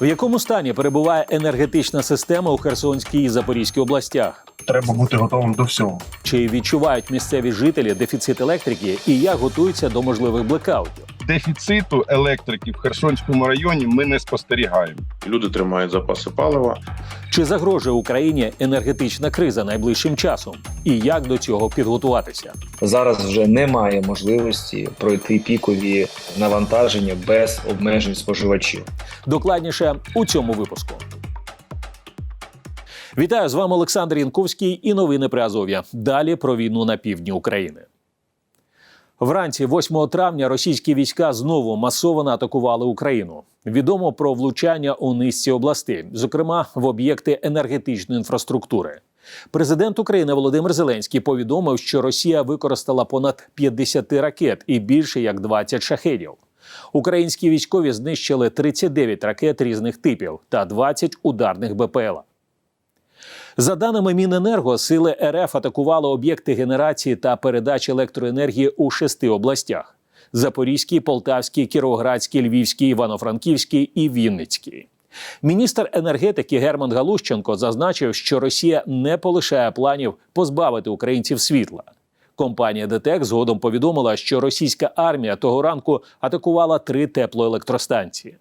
В якому стані перебуває енергетична система у Херсонській і Запорізькій областях? Треба бути готовим до всього. Чи відчувають місцеві жителі дефіцит електрики і як готуються до можливих блекаутів? Дефіциту електрики в Херсонському районі ми не спостерігаємо. Люди тримають запаси палива. Чи загрожує Україні енергетична криза найближчим часом? І як до цього підготуватися? Зараз вже немає можливості пройти пікові навантаження без обмежень споживачів. Докладніше у цьому випуску. Вітаю з вами Олександр Янковський і новини при Азов'я. Далі про війну на півдні України. Вранці 8 травня російські війська знову масово атакували Україну. Відомо про влучання у низці областей, зокрема в об'єкти енергетичної інфраструктури. Президент України Володимир Зеленський повідомив, що Росія використала понад 50 ракет і більше як 20 шахедів. Українські військові знищили 39 ракет різних типів та 20 ударних БПЛА. За даними Міненерго, сили РФ атакували об'єкти генерації та передачі електроенергії у шести областях: Запорізькій, Полтавській, Кіровоградській, Львівській, Івано-Франківській і Вінницькій. Міністр енергетики Герман Галущенко зазначив, що Росія не полишає планів позбавити українців світла. Компанія ДТЕК згодом повідомила, що російська армія того ранку атакувала три теплоелектростанції.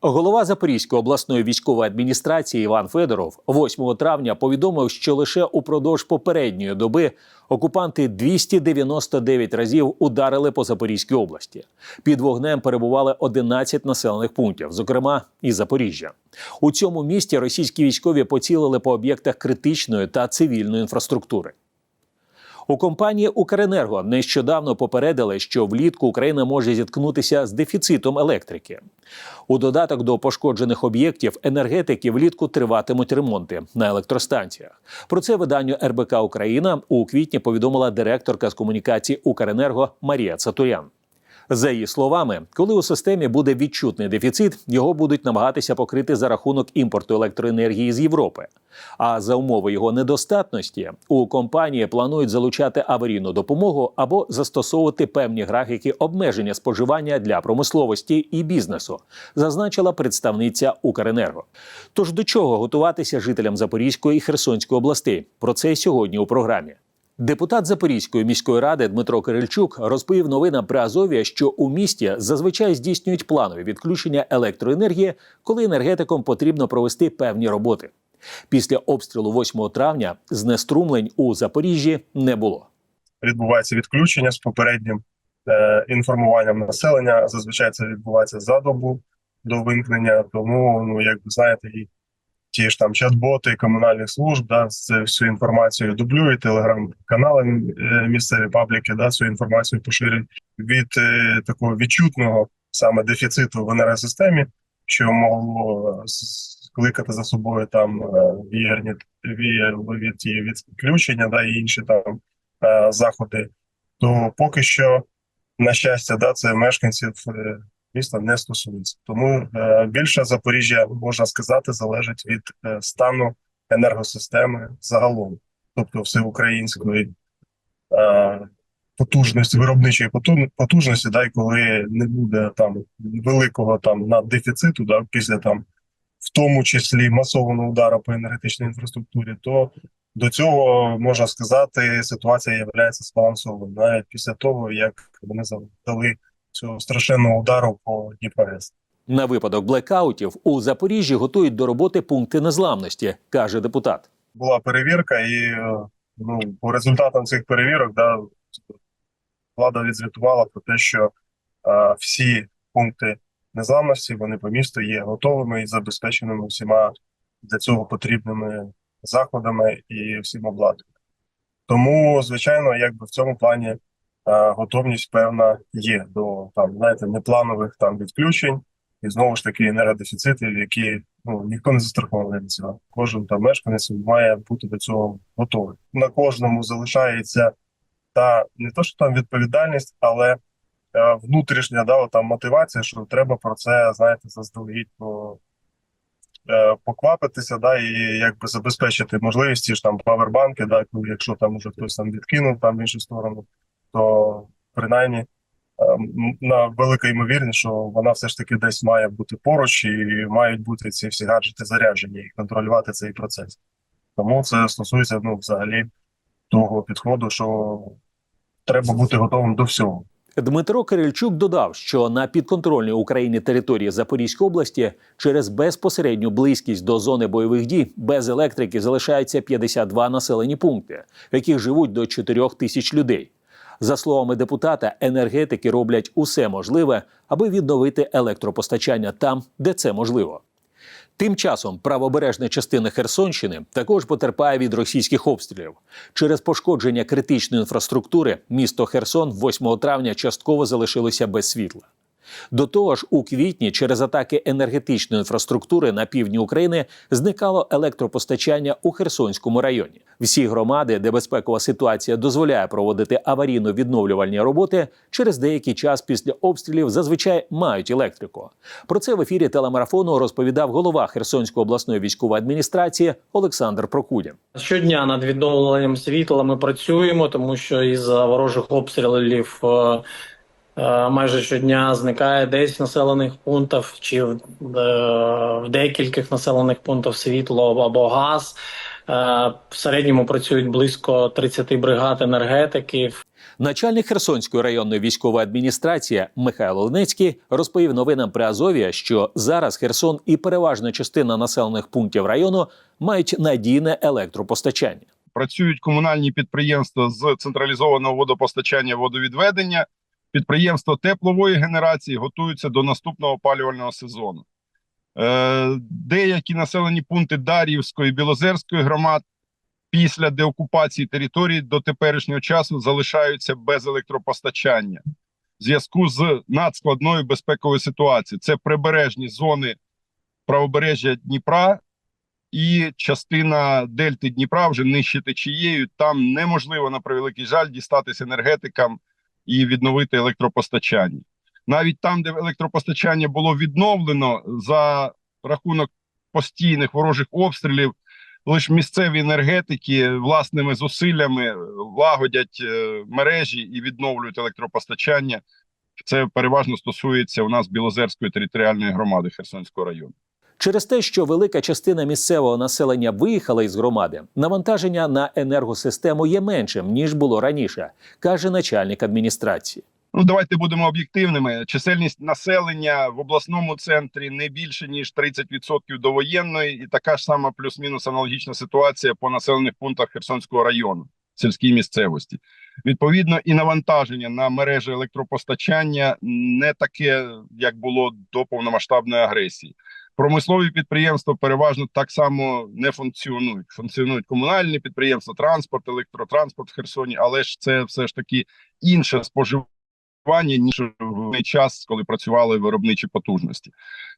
Голова Запорізької обласної військової адміністрації Іван Федоров 8 травня повідомив, що лише упродовж попередньої доби окупанти 299 разів ударили по Запорізькій області. Під вогнем перебували 11 населених пунктів, зокрема і Запоріжжя. У цьому місті російські військові поцілили по об'єктах критичної та цивільної інфраструктури. У компанії Укренерго нещодавно попередили, що влітку Україна може зіткнутися з дефіцитом електрики. У додаток до пошкоджених об'єктів енергетики влітку триватимуть ремонти на електростанціях. Про це виданню РБК Україна у квітні повідомила директорка з комунікації Укренерго Марія Цатурян. За її словами, коли у системі буде відчутний дефіцит, його будуть намагатися покрити за рахунок імпорту електроенергії з Європи. А за умови його недостатності у компанії планують залучати аварійну допомогу або застосовувати певні графіки обмеження споживання для промисловості і бізнесу, зазначила представниця Укренерго. Тож до чого готуватися жителям Запорізької і Херсонської областей? Про це сьогодні у програмі. Депутат Запорізької міської ради Дмитро Кирильчук розповів новинам при Азові, що у місті зазвичай здійснюють планові відключення електроенергії, коли енергетикам потрібно провести певні роботи. Після обстрілу 8 травня знеструмлень у Запоріжжі не було. Відбувається відключення з попереднім е, інформуванням населення. Зазвичай це відбувається за добу до вимкнення. Тому, ну як ви знаєте, і ті ж там чат-боти комунальних служб, да, це всю інформацію дублюють, телеграм-канали е, місцеві пабліки, да, цю інформацію поширюють від е, такого відчутного саме дефіциту в енергосистемі, що могло скликати за собою там е, віярні ті відключення, да, і інші там е, заходи, то поки що, на щастя, да, це мешканців е, міста не стосується. Тому е, більше Запоріжжя можна сказати залежить від е, стану енергосистеми загалом, тобто всеукраїнської е, потужності, виробничої поту- потужності, да, і коли не буде там великого там наддефіциту, да, після там, в тому числі масованого удару по енергетичній інфраструктурі, то до цього можна сказати, ситуація є збалансованою навіть після того, як вони завдали цього страшенного удару по Дніпрогес. На випадок блекаутів у Запоріжжі готують до роботи пункти незламності, каже депутат. Була перевірка, і е, ну по результатам цих перевірок, да влада відзвітувала про те, що е, всі пункти незламності вони по місту є готовими і забезпеченими всіма для цього потрібними заходами і всім обладнанням. Тому, звичайно, якби в цьому плані готовність певна є до там, знаєте, непланових там відключень і знову ж таки енергодефіцитів, які ну ніхто не застрахований від цього. Кожен там мешканець має бути до цього готовий. На кожному залишається та не то, що там відповідальність, але е, внутрішня да, там мотивація, що треба про це знаєте заздалегідь по. е, Поквапитися, да, і якби забезпечити можливість ж там павербанки, да, якщо там уже хтось там відкинув там в іншу сторону, то принаймні на велика ймовірність, що вона все ж таки десь має бути поруч і мають бути ці всі гаджети заряджені і контролювати цей процес. Тому це стосується ну, взагалі того підходу, що треба бути готовим до всього. Дмитро Кирильчук додав, що на підконтрольній Україні території Запорізької області через безпосередню близькість до зони бойових дій без електрики залишаються 52 населені пункти, в яких живуть до 4 тисяч людей. За словами депутата, енергетики роблять усе можливе, аби відновити електропостачання там, де це можливо. Тим часом правобережна частина Херсонщини також потерпає від російських обстрілів. Через пошкодження критичної інфраструктури місто Херсон 8 травня частково залишилося без світла. До того ж, у квітні через атаки енергетичної інфраструктури на півдні України зникало електропостачання у Херсонському районі. Всі громади, де безпекова ситуація дозволяє проводити аварійно-відновлювальні роботи, через деякий час після обстрілів зазвичай мають електрику. Про це в ефірі телемарафону розповідав голова Херсонської обласної військової адміністрації Олександр Прокудін. Щодня над відновленням світла ми працюємо, тому що із ворожих обстрілів е, майже щодня зникає десь в населених пунктах чи в, е, в декількох населених пунктах світло або газ. Е, В середньому працюють близько 30 бригад енергетиків. Начальник Херсонської районної військової адміністрації Михайло Ленецький розповів новинам при Азові, що зараз Херсон і переважна частина населених пунктів району мають надійне електропостачання. Працюють комунальні підприємства з централізованого водопостачання водовідведення. Підприємства теплової генерації готуються до наступного опалювального сезону. Е, деякі населені пункти Дар'ївської Білозерської громад після деокупації території до теперішнього часу залишаються без електропостачання в зв'язку з надскладною безпековою ситуацією. Це прибережні зони правобережжя Дніпра і частина дельти Дніпра вже нижче течією. Там неможливо на превеликий жаль дістатися енергетикам і відновити електропостачання. Навіть там, де електропостачання було відновлено за рахунок постійних ворожих обстрілів, лише місцеві енергетики власними зусиллями лагодять е, мережі і відновлюють електропостачання. Це переважно стосується у нас Білозерської територіальної громади Херсонського району. Через те, що велика частина місцевого населення виїхала із громади, навантаження на енергосистему є меншим ніж було раніше, каже начальник адміністрації. Ну, давайте будемо об'єктивними. Чисельність населення в обласному центрі не більше ніж 30% довоєнної, і така ж сама плюс-мінус аналогічна ситуація по населених пунктах Херсонського району, сільській місцевості. Відповідно, і навантаження на мережі електропостачання не таке, як було до повномасштабної агресії. Промислові підприємства переважно так само не функціонують. Функціонують комунальні підприємства, транспорт, електротранспорт в Херсоні, але ж це все ж таки інше споживання ніж в час, коли працювали виробничі потужності.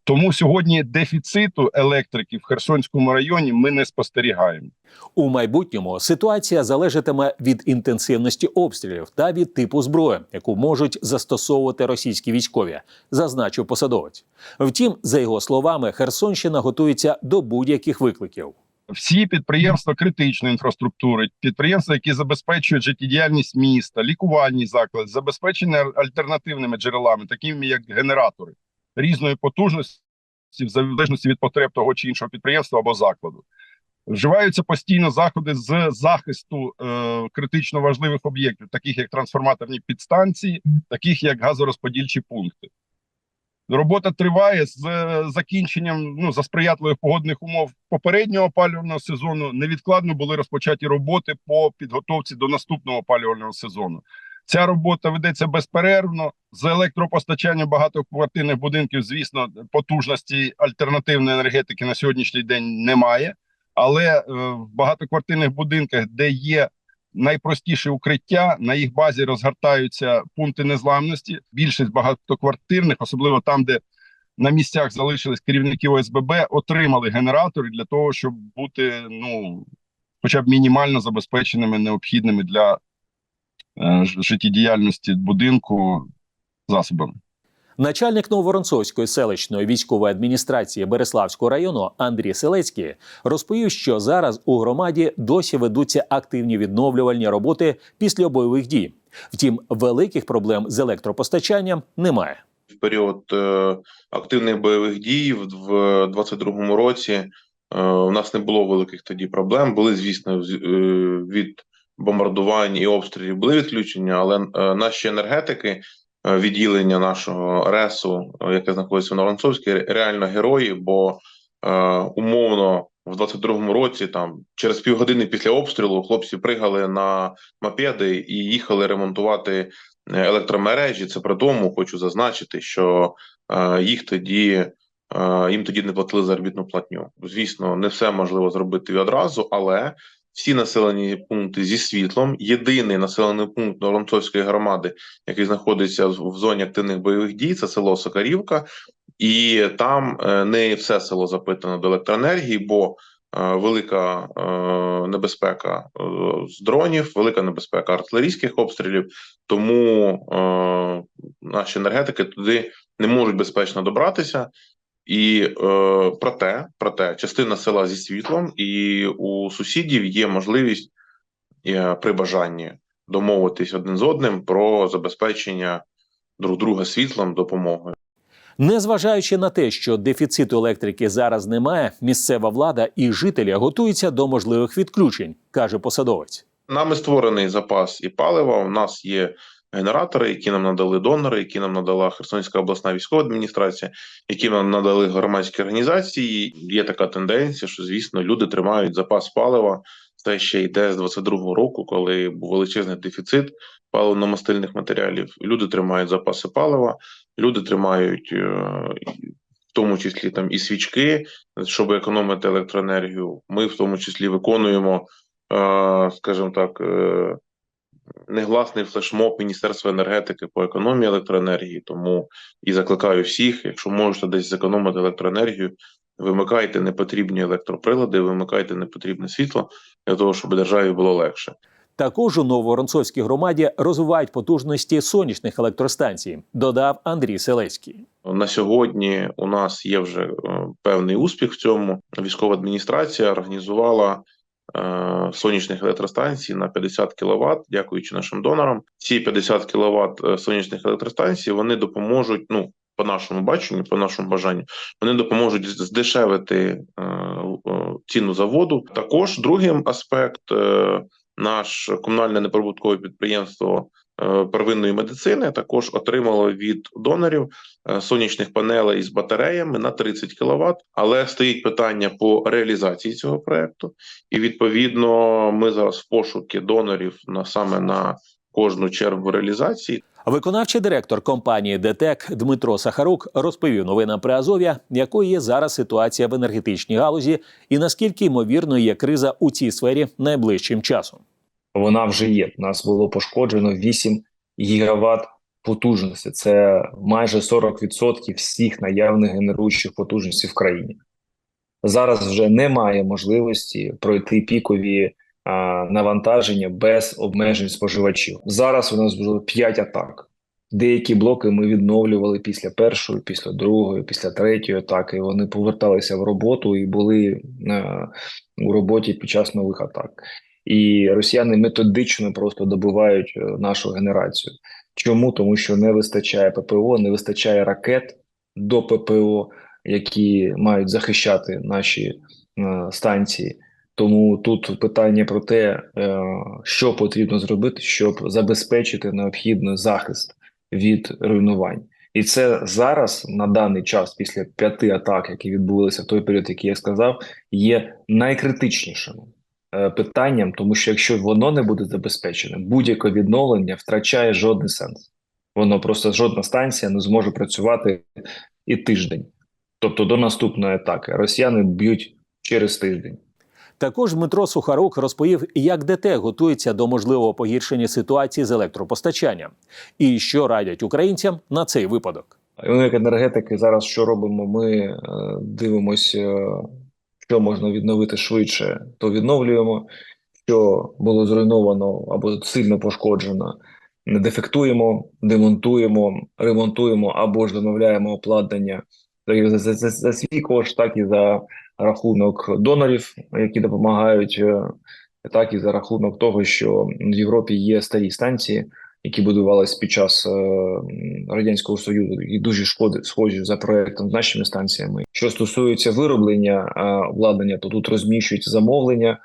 Тому сьогодні дефіциту електрики в Херсонському районі ми не спостерігаємо. У майбутньому ситуація залежатиме від інтенсивності обстрілів та від типу зброї, яку можуть застосовувати російські військові, зазначив посадовець. Втім, за його словами, Херсонщина готується до будь-яких викликів. Всі підприємства критичної інфраструктури, підприємства, які забезпечують життєдіяльність міста, лікувальні заклади, забезпечені альтернативними джерелами, такими як генератори різної потужності, в залежності від потреб того чи іншого підприємства або закладу. Вживаються постійно заходи з захисту е, критично важливих об'єктів, таких як трансформаторні підстанції, таких як газорозподільчі пункти. Робота триває з е, закінченням ну за сприятливих погодних умов попереднього опалювального сезону. Невідкладно були розпочаті роботи по підготовці до наступного опалювального сезону. Ця робота ведеться безперервно з електропостачанням багатоквартирних будинків. Звісно, потужності альтернативної енергетики на сьогоднішній день немає. Але е, в багатоквартирних будинках, де є найпростіше укриття, на їх базі розгортаються пункти незламності. Більшість багатоквартирних, особливо там, де на місцях залишились керівники ОСББ, отримали генератори для того, щоб бути ну, хоча б мінімально забезпеченими необхідними для е, життєдіяльності будинку засобами. Начальник Нововоронцовської селищної військової адміністрації Береславського району Андрій Селецький розповів, що зараз у громаді досі ведуться активні відновлювальні роботи після бойових дій, Втім, великих проблем з електропостачанням немає. В період е, активних бойових дій в в 22-му році е, у нас не було великих тоді проблем. Були, звісно, е, від бомбардувань і обстрілів були відключення, але наші енергетики, відділення нашого РЕСу, е, яке знаходиться в Новоранцовській, реально герої, бо е, умовно в 22-му році, там через півгодини після обстрілу, хлопці пригали на мопеди і їхали ремонтувати е, електромережі. Це при тому, хочу зазначити, що е, їх тоді е, їм тоді не платили заробітну платню. Звісно, не все можливо зробити одразу, але всі населені пункти зі світлом. Єдиний населений пункт Воронцовської громади, який знаходиться в зоні активних бойових дій, це село Сокарівка, і там е, не все село запитано до електроенергії, бо е, велика е, небезпека з дронів, велика небезпека артилерійських обстрілів. Тому наші енергетики туди не можуть безпечно добратися. І е, проте, проте, частина села зі світлом, і у сусідів є можливість е, при бажанні домовитись один з одним про забезпечення друг друга світлом, допомогою. Незважаючи на те, що дефіциту електрики зараз немає, місцева влада і жителі готуються до можливих відключень, каже посадовець. Нами створений запас і палива. У нас є генератори, які нам надали донори, які нам надала Херсонська обласна військова адміністрація, які нам надали громадські організації. Є така тенденція, що звісно люди тримають запас палива. Це ще йде з 22-го року, коли був величезний дефіцит паливно-мастильних матеріалів. Люди тримають запаси палива, люди тримають е, в тому числі там і свічки, щоб економити електроенергію. Ми в тому числі виконуємо е, скажімо так, е, негласний флешмоб Міністерства енергетики по економії електроенергії. Тому і закликаю всіх, якщо можете десь зекономити електроенергію, вимикайте непотрібні електроприлади, вимикайте непотрібне світло для того, щоб державі було легше. Також у Нововоронцовській громаді розвивають потужності сонячних електростанцій, додав Андрій Селецький. На сьогодні у нас є вже е, певний успіх в цьому. Військова адміністрація організувала сонячних електростанцій на 50 кВт, дякуючи нашим донорам. Ці 50 кВт е, сонячних електростанцій вони допоможуть. Ну по нашому баченню, по нашому бажанню, вони допоможуть здешевити е, е, ціну заводу. Також другий аспект. Е, наш комунальне неприбуткове підприємство е, первинної медицини також отримало від донорів е, сонячних панелей з батареями на 30 кВт, але стоїть питання по реалізації цього проекту, і відповідно ми зараз в пошуки донорів на саме на кожну чергу реалізації. Виконавчий директор компанії ДТЕК Дмитро Сахарук розповів новинам при Азов'я, якою є зараз ситуація в енергетичній галузі, і наскільки ймовірно є криза у цій сфері найближчим часом. Вона вже є. У нас було пошкоджено 8 гігават потужності. Це майже 40% всіх наявних генеруючих потужностей в країні. Зараз вже немає можливості пройти пікові а, навантаження без обмежень споживачів. Зараз у нас було 5 атак. Деякі блоки ми відновлювали після першої, після другої, після третьої атаки. Вони поверталися в роботу і були е, у роботі під час нових атак. І росіяни методично просто добивають е, нашу генерацію. Чому? Тому що не вистачає ППО, не вистачає ракет до ППО, які мають захищати наші е, станції. Тому тут питання про те, е, що потрібно зробити, щоб забезпечити необхідний захист від руйнувань. І це зараз на даний час, після п'яти атак, які відбулися в той період, який я сказав, є найкритичнішим е, питанням, тому що якщо воно не буде забезпечене, будь-яке відновлення втрачає жодний сенс. Воно просто жодна станція не зможе працювати і тиждень. Тобто до наступної атаки росіяни б'ють через тиждень. Також Дмитро Сухарук розповів, як ДТ готується до можливого погіршення ситуації з електропостачанням, і що радять українцям на цей випадок. Ми, як енергетики, зараз що робимо? Ми е, дивимося, що можна відновити швидше, то відновлюємо. Що було зруйновано або сильно пошкоджено, не дефектуємо, демонтуємо, ремонтуємо або ж замовляємо обладнання за, за, за, за свій кошт, так і за рахунок донорів, які допомагають, е, так і за рахунок того, що в Європі є старі станції, які будувались під час е, радянського союзу, і дуже шкоди схожі за проектом з нашими станціями. Що стосується вироблення е, обладнання, то тут розміщуються замовлення.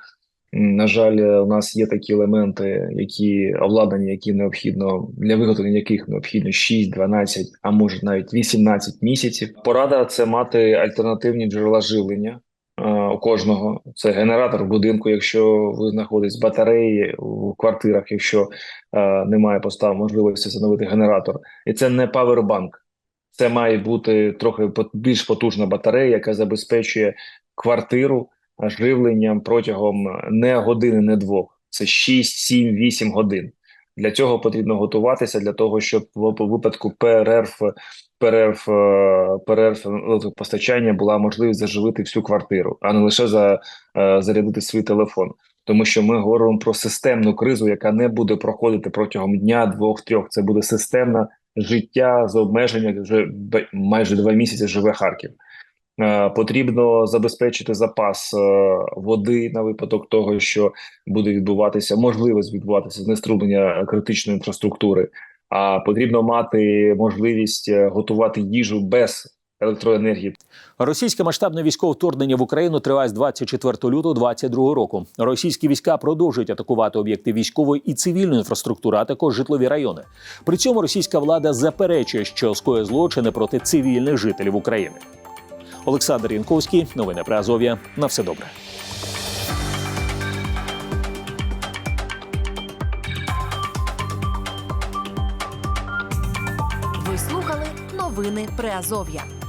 На жаль, е, у нас є такі елементи, які обладнання, які необхідно для виготовлення яких необхідно 6, 12, а може навіть 18 місяців. Порада це мати альтернативні джерела живлення у кожного. Це генератор в будинку, якщо ви знаходитесь батареї у квартирах, якщо е, немає постав можливості встановити генератор, і це не павербанк. Це має бути трохи більш потужна батарея, яка забезпечує квартиру живленням протягом не години, не двох. Це 6, 7, 8 годин. Для цього потрібно готуватися для того, щоб в випадку перерв перерв, е, перерв електропостачання була можливість заживити всю квартиру, а не лише за е, зарядити свій телефон. Тому що ми говоримо про системну кризу, яка не буде проходити протягом дня, двох, трьох. Це буде системне життя з обмеження. Вже майже два місяці живе Харків. Е, Потрібно забезпечити запас води на випадок того, що буде відбуватися, можливість відбуватися знеструмлення критичної інфраструктури. А потрібно мати можливість е, готувати їжу без електроенергії. Російське масштабне військове вторгнення в Україну триває з 24 лютого 2022 року. Російські війська продовжують атакувати об'єкти військової і цивільної інфраструктури, а також житлові райони. При цьому російська влада заперечує, що скоє злочини проти цивільних жителів України. Олександр Янковський, новини про Азов'я. На все добре. Новини Приазов'я.